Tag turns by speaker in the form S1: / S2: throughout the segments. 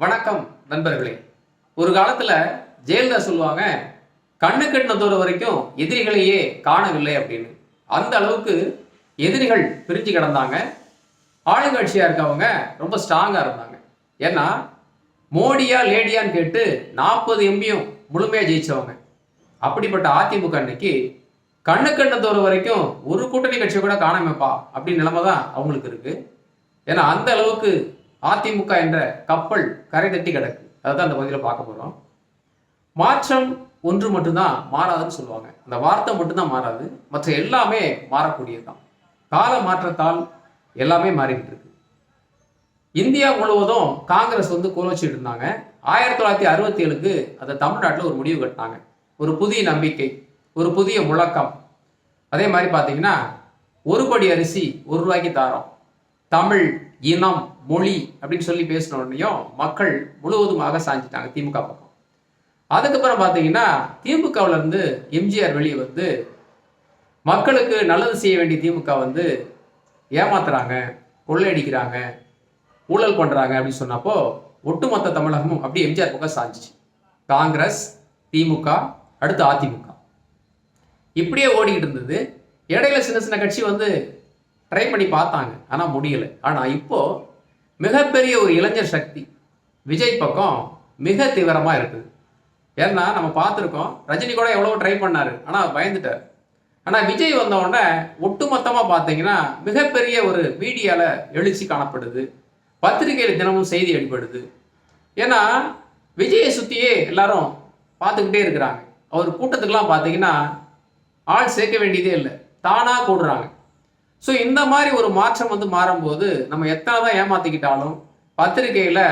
S1: வணக்கம் நண்பர்களே. ஒரு காலத்துல ஜெயலலிதா சொல்லுவாங்க கண்ணு கட்டின வரைக்கும் எதிரிகளையே காணவில்லை அப்படின்னு. அந்த அளவுக்கு எதிரிகள் பிரிஞ்சு கிடந்தாங்க. ஆளுங்கட்சியா இருக்கவங்க ரொம்ப ஸ்ட்ராங்கா இருந்தாங்க. ஏன்னா மோடியா லேடியான்னு கேட்டு நாற்பது எம்பியும் முழுமையா ஜெயிச்சவங்க. அப்படிப்பட்ட அதிமுக அன்னைக்கு கண்ணு கண்ண வரைக்கும் ஒரு கூட்டணி கட்சியை கூட காணாமப்பா அப்படின்னு நிலைமை தான் அவங்களுக்கு இருக்கு. ஏன்னா அந்த அளவுக்கு அதிமுக என்ற கப்பல் கரை தட்டி கிடக்கு. அதுதான் அந்த பகுதியில் பார்க்க போகிறோம் மாற்றம் ஒன்று மட்டும்தான் மாறாதுன்னு சொல்லுவாங்க. அந்த வார்த்தை மட்டும்தான் மாறாது. மற்ற எல்லாமே மாறக்கூடியதுதான். கால மாற்றத்தால் எல்லாமே மாறிக்கிட்டு இருக்கு. இந்தியா முழுவதும் காங்கிரஸ் வந்து கோலோச்சிட்டு இருந்தாங்க. ஆயிரத்தி தொள்ளாயிரத்தி அறுபத்தி ஏழுக்கு அதை தமிழ்நாட்டில் ஒரு முடிவு கட்டினாங்க. ஒரு புதிய நம்பிக்கை ஒரு புதிய முழக்கம். அதே மாதிரி பார்த்தீங்கன்னா ஒரு படி அரிசி ஒரு ரூபாய்க்கு தாரோம். தமிழ் இனம் மொழி அப்படின்னு சொல்லி பேசின உடனேயும் மக்கள் முழுவதுமாக சாஞ்சிட்டாங்க திமுக பக்கம். அதுக்கப்புறம் பார்த்தீங்கன்னா திமுகவிலேருந்து எம்ஜிஆர் வெளியே வந்து மக்களுக்கு நல்லது செய்ய வேண்டிய திமுக வந்து ஏமாத்துறாங்க கொள்ளையடிக்கிறாங்க ஊழல் பண்ணுறாங்க அப்படின்னு சொன்னப்போ ஒட்டுமொத்த தமிழகமும் அப்படியே எம்ஜிஆர் பக்கம் சாஞ்சிச்சு. காங்கிரஸ் திமுக அடுத்து அதிமுக. இப்படியே ஓடிக்கிட்டு இருந்தது. இடையில சின்ன சின்ன கட்சி வந்து ட்ரை பண்ணி பார்த்தாங்க. ஆனால் முடியல. ஆனால் இப்போது மிகப்பெரிய ஒரு இளைஞர் சக்தி விஜய் பக்கம் மிக தீவிரமாக இருக்குது. ஏன்னா நம்ம பார்த்துருக்கோம் ரஜினி கூட எவ்வளோ ட்ரை பண்ணார். ஆனால் பயந்துட்டார். ஆனால் விஜய் வந்தவொடனே ஒட்டுமொத்தமாக பார்த்தீங்கன்னா மிகப்பெரிய ஒரு மீடியாவில் எழுச்சி காணப்படுது. பத்திரிகையில் தினமும் செய்தி அடிபடுது. ஏன்னா விஜயை சுற்றியே எல்லாரும் பார்த்துக்கிட்டே இருக்கிறாங்க. அவர் கூட்டத்துக்கெலாம் பார்த்தீங்கன்னா ஆள் சேர்க்க வேண்டியதே இல்லை. தானாக கூடுறாங்க. ஸோ இந்த மாதிரி ஒரு மாற்றம் வந்து மாறும்போது நம்ம எத்தனை தான் ஏமாத்திக்கிட்டாலும் பத்திரிகையில்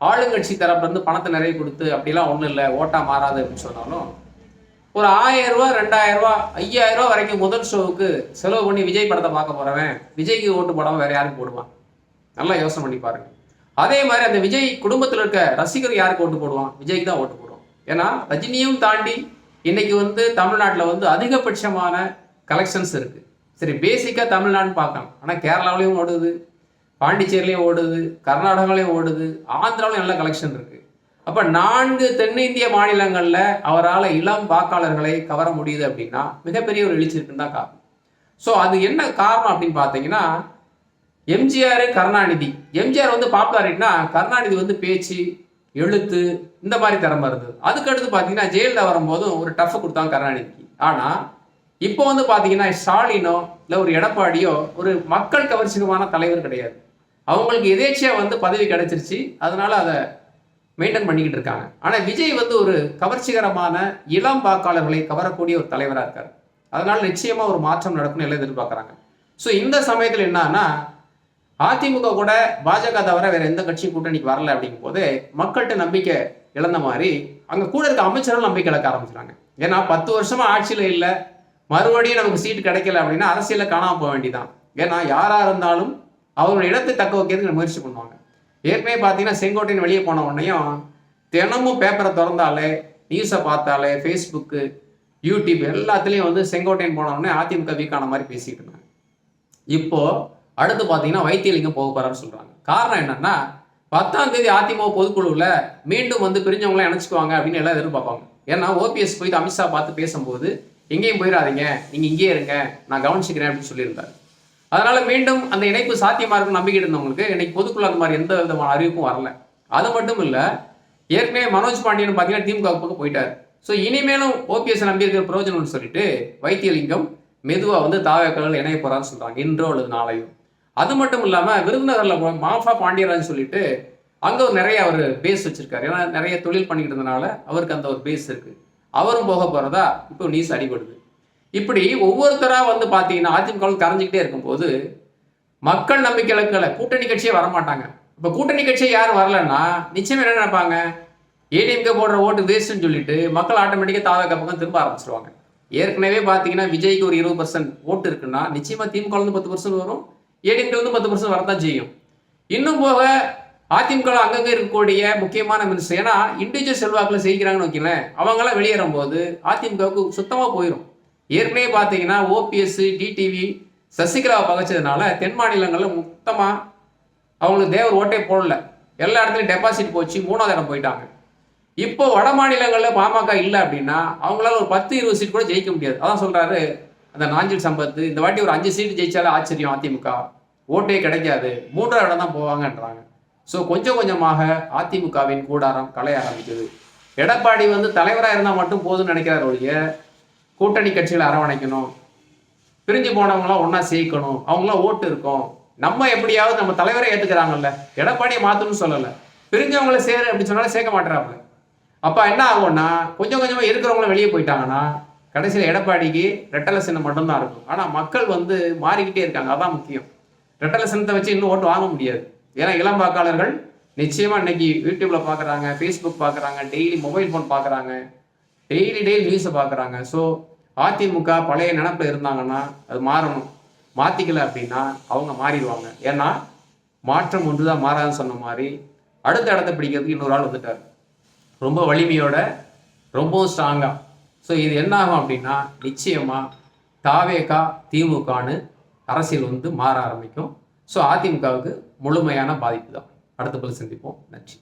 S1: ஆளுங்கட்சி தரப்புலேருந்து பணத்தை நிறைய கொடுத்து அப்படிலாம் ஒன்றும் இல்லை ஓட்டா மாறாது அப்படின்னு சொன்னாலும் ஒரு ஆயிரம் ரூபா ரெண்டாயிரம் ரூபா ஐயாயிரம் ரூபா வரைக்கும் முதல் ஷோவுக்கு செலவு பண்ணி விஜய் படத்தை பார்க்க போறவன் விஜய்க்கு ஓட்டு போடாமல் வேற யாருக்கு போடுவான்? நல்லா யோசனை பண்ணி பாருங்க. அதே மாதிரி அந்த விஜய் குடும்பத்தில் இருக்க ரசிகர் யாருக்கு ஓட்டு போடுவான்? விஜய்க்கு தான் ஓட்டு போடுவான் ஏன்னா ரஜினியும் தாண்டி இன்னைக்கு வந்து தமிழ்நாட்டில் வந்து அதிகபட்சமான கலெக்ஷன்ஸ் இருக்குது சரி பேசிக்காக தமிழ்நாடுன்னு பார்க்கலாம். ஆனால் கேரளாவிலையும் ஓடுது பாண்டிச்சேரிலையும் ஓடுது கர்நாடகாலையும் ஓடுது ஆந்திராவிலையும் நல்ல கலெக்ஷன் இருக்குது அப்போ நான்கு தென்னிந்திய மாநிலங்களில் அவரால் இளம் வாக்காளர்களை கவர முடியுது அப்படின்னா மிகப்பெரிய ஒரு எழுச்சி இருக்குன்னு தான் காரணம். ஸோ அது என்ன காரணம் அப்படின்னு பார்த்தீங்கன்னா எம்ஜிஆர் கருணாநிதி. எம்ஜிஆர் வந்து பாப்புலாரிட்டினா கருணாநிதி வந்து பேச்சு எழுத்து இந்த மாதிரி திறமை இருந்தது. அதுக்கடுத்து பார்த்தீங்கன்னா ஜெயலலிதா வரும்போதும் ஒரு டஃப் கொடுத்தாங்க கருணாநிதிக்கு. ஆனால் இப்போ வந்து பார்த்தீங்கன்னா ஸ்டாலினோ இல்லை ஒரு எடப்பாடியோ ஒரு மக்கள் கவர்ச்சிகமான தலைவர் கிடையாது. அவங்களுக்கு எதேச்சியாக வந்து பதவி கிடைச்சிருச்சு. அதனால அதை மெயின்டைன் பண்ணிக்கிட்டு இருக்காங்க. ஆனால் விஜய் வந்து ஒரு கவர்ச்சிகரமான இளம் வாக்காளர்களை கவரக்கூடிய ஒரு தலைவராக இருக்கார். அதனால் நிச்சயமாக ஒரு மாற்றம் நடக்கும்னு எல்லாம் எதிர்பார்க்குறாங்க. ஸோ இந்த சமயத்தில் என்னன்னா அதிமுக கூட பாஜக தவிர வேற எந்த கட்சியும் கூட்டணிக்கு வரல அப்படிங்கும் போது மக்கள்கிட்ட நம்பிக்கை இழந்த மாதிரி அங்கே கூட இருக்க அமைச்சரும் நம்பிக்கை இழக்க ஆரம்பிச்சிட்டாங்க. ஏன்னா பத்து வருஷமா ஆட்சியில் இல்லை. மறுபடியும் நமக்கு சீட்டு கிடைக்கல அப்படின்னா அரசியலில் காணாம போக வேண்டியதான் ஏன்னா யாராக இருந்தாலும் அவங்களோட இடத்தை தக்க வைக்கிறதுக்கு முயற்சி பண்ணுவாங்க. ஏற்கனவே பார்த்தீங்கன்னா செங்கோட்டையன் வெளியே போன உடனேயும் தினமும் பேப்பரை திறந்தாலே நியூஸை பார்த்தாலே ஃபேஸ்புக்கு யூடியூப் எல்லாத்துலேயும் வந்து செங்கோட்டையன் போன உடனே அதிமுக வீக்கான மாதிரி பேசிட்டு இருந்தாங்க. இப்போ அடுத்து பார்த்தீங்கன்னா வைத்தியலிங்கம் போக போறாருன்னு சொல்றாங்க. காரணம் என்னன்னா பத்தாம் தேதி அதிமுக பொதுக்குழுவில் மீண்டும் வந்து பிரிஞ்சவங்களாம் இணைச்சுக்குவாங்க அப்படின்னு எல்லாம் எதிர்பார்ப்பாங்க. ஏன்னா ஓபிஎஸ் போய் அமித்ஷா பார்த்து பேசும்போது எங்கேயும் போயிடாதீங்க. நீங்கள் இங்கேயே இருங்க. நான் கவனிச்சுக்கிறேன் அப்படின்னு சொல்லியிருந்தார். அதனால் மீண்டும் அந்த இணைப்பு சாத்தியமாக இருக்கும் நம்பிக்கை இருந்தவங்களுக்கு இன்னைக்கு பொதுக்குள்ள அந்த மாதிரி எந்த விதமான அறிவிப்பும் வரல. அது மட்டும் இல்லை ஏற்கனவே மனோஜ் பாண்டியன் பார்த்தீங்கன்னா திமுக பக்கம் போயிட்டார். ஸோ இனிமேலும் ஓபிஎஸ் நம்பியிருக்கிற பிரயோஜனம்னு சொல்லிட்டு வைத்தியலிங்கம் மெதுவாக வந்து தாவேக்கர்கள் இணைய போகிறான்னு சொல்கிறாங்க இன்றோ அல்லது நாளையோ. அது மட்டும் இல்லாமல் விருதுநகரில் மாஃபா பாண்டியராஜ் சொல்லிட்டு அங்கே ஒரு நிறைய அவர் பேஸ் வச்சிருக்காரு. ஏன்னா நிறைய தொழில் பண்ணிக்கிட்டு இருந்தனால அவருக்கு அந்த ஒரு பேஸ் இருக்குது அவரும் போக போகிறதா இப்போ நியூஸ் அடிபடுது. இப்படி ஒவ்வொருத்தராக வந்து பார்த்தீங்கன்னா அதிமுகவில் கரைஞ்சிக்கிட்டே இருக்கும்போது மக்கள் நம்பிக்கை இலக்கல கூட்டணி கட்சியே வரமாட்டாங்க. இப்போ கூட்டணி கட்சியே யாரும் வரலன்னா நிச்சயம் என்ன நினைப்பாங்க? ஏடிஎம்கே போடுற ஓட்டு வேஸ்ட்னு சொல்லிட்டு மக்கள் ஆட்டோமேட்டிக்காக தாவக பக்கம் திரும்ப ஆரம்பிச்சிருவாங்க. ஏற்கனவே பார்த்தீங்கன்னா விஜய்க்கு ஒரு இருபது பர்சன்ட் ஓட்டு இருக்குன்னா நிச்சயமாக திமுக இருந்து பத்து பர்சன்ட் வரும் ஏடிஎம்கே வந்து பத்து பர்சன்ட் வரதான் செய்யும். இன்னும் போக அதிமுக அங்கங்கே இருக்கக்கூடிய முக்கியமான மினிஸ்டர் ஏன்னா இண்டிவிஜுவல் செல்வாக்கில் செய்கிறாங்கன்னு வைக்கலேன் அவங்களாம் வெளியேறும் போது அதிமுகவுக்கு சுத்தமாக போயிடும் ஏற்கனவே பார்த்தீங்கன்னா ஓபிஎஸ் டிடிவி சசிகலாவை பகைச்சதுனால தென் மாநிலங்களில் மொத்தமாக அவங்களுக்கு தேவர் ஓட்டே போடல. எல்லா இடத்துலையும் டெபாசிட் போச்சு மூணாவது இடம் போயிட்டாங்க. இப்போ வட மாநிலங்களில் பாமக இல்லை அப்படின்னா அவங்களால ஒரு பத்து இருபது சீட் கூட ஜெயிக்க முடியாது. அதான் சொல்கிறாரு அந்த நாஞ்சில் சம்பத்து இந்த வாட்டி ஒரு அஞ்சு சீட் ஜெயிச்சாலே ஆச்சரியம் அதிமுக. ஓட்டே கிடைக்காது. மூன்றாவது இடம் தான் போவாங்கன்றாங்க. ஸோ கொஞ்சம் கொஞ்சமாக அதிமுகவின் கூடாரம் கலைய ஆரம்பிக்குது எடப்பாடி வந்து தலைவராக இருந்தால் மட்டும் போதும்னு நினைக்கிறார் ஒழிய கூட்டணி கட்சிகளை அரவணைக்கணும். பிரிஞ்சு போனவங்களாம் ஒன்றா சேர்க்கணும். அவங்களாம் ஓட்டு இருக்கும். நம்ம எப்படியாவது நம்ம தலைவரை ஏற்றுக்கிறாங்கல்ல எடப்பாடியை மாற்றணும்னு சொல்லலை. பிரிஞ்சவங்கள சேரு அப்படின்னு சொன்னாலும் சேர்க்க மாட்டேறாப்புல. அப்போ என்ன ஆகும்னா கொஞ்சம் கொஞ்சமாக இருக்கிறவங்களும் வெளியே போயிட்டாங்கன்னா கடைசியில் எடப்பாடிக்கு ரெட்டலை சின்னம் மட்டும்தான் இருக்கும். ஆனால் மக்கள் வந்து மாறிக்கிட்டே இருக்காங்க. அதான் முக்கியம். ரெட்டலை சின்னத்தை வச்சு இன்னும் ஓட்டு வாங்க முடியாது. ஏன்னா இளம் வாக்காளர்கள் நிச்சயமா இன்னைக்கு யூடியூப்ல பார்க்குறாங்க ஃபேஸ்புக் பார்க்குறாங்க டெய்லி மொபைல் ஃபோன் பார்க்குறாங்க டெய்லி டெய்லி நியூஸை பார்க்குறாங்க ஸோ அதிமுக பழைய நினப்பில் இருந்தாங்கன்னா அது மாறணும். மாற்றிக்கல அப்படின்னா அவங்க மாறிடுவாங்க. ஏன்னா மாற்றம் ஒன்று தான் மாறாதுன்னு சொன்ன மாதிரி அடுத்த இடத்த பிடிக்கிறதுக்கு இன்னொரு ஆள் வந்துட்டார். ரொம்ப வலிமையோட ரொம்பவும் ஸ்ட்ராங்காக ஸோ இது என்ன ஆகும் அப்படின்னா நிச்சயமாக தாவேகா திமுகன்னு அரசியல் வந்து மாற ஆரம்பிக்கும். ஸோ அதிமுகவுக்கு முழுமையான பாதிப்பு தான். அடுத்த பதில் சந்திப்போம். நன்றி.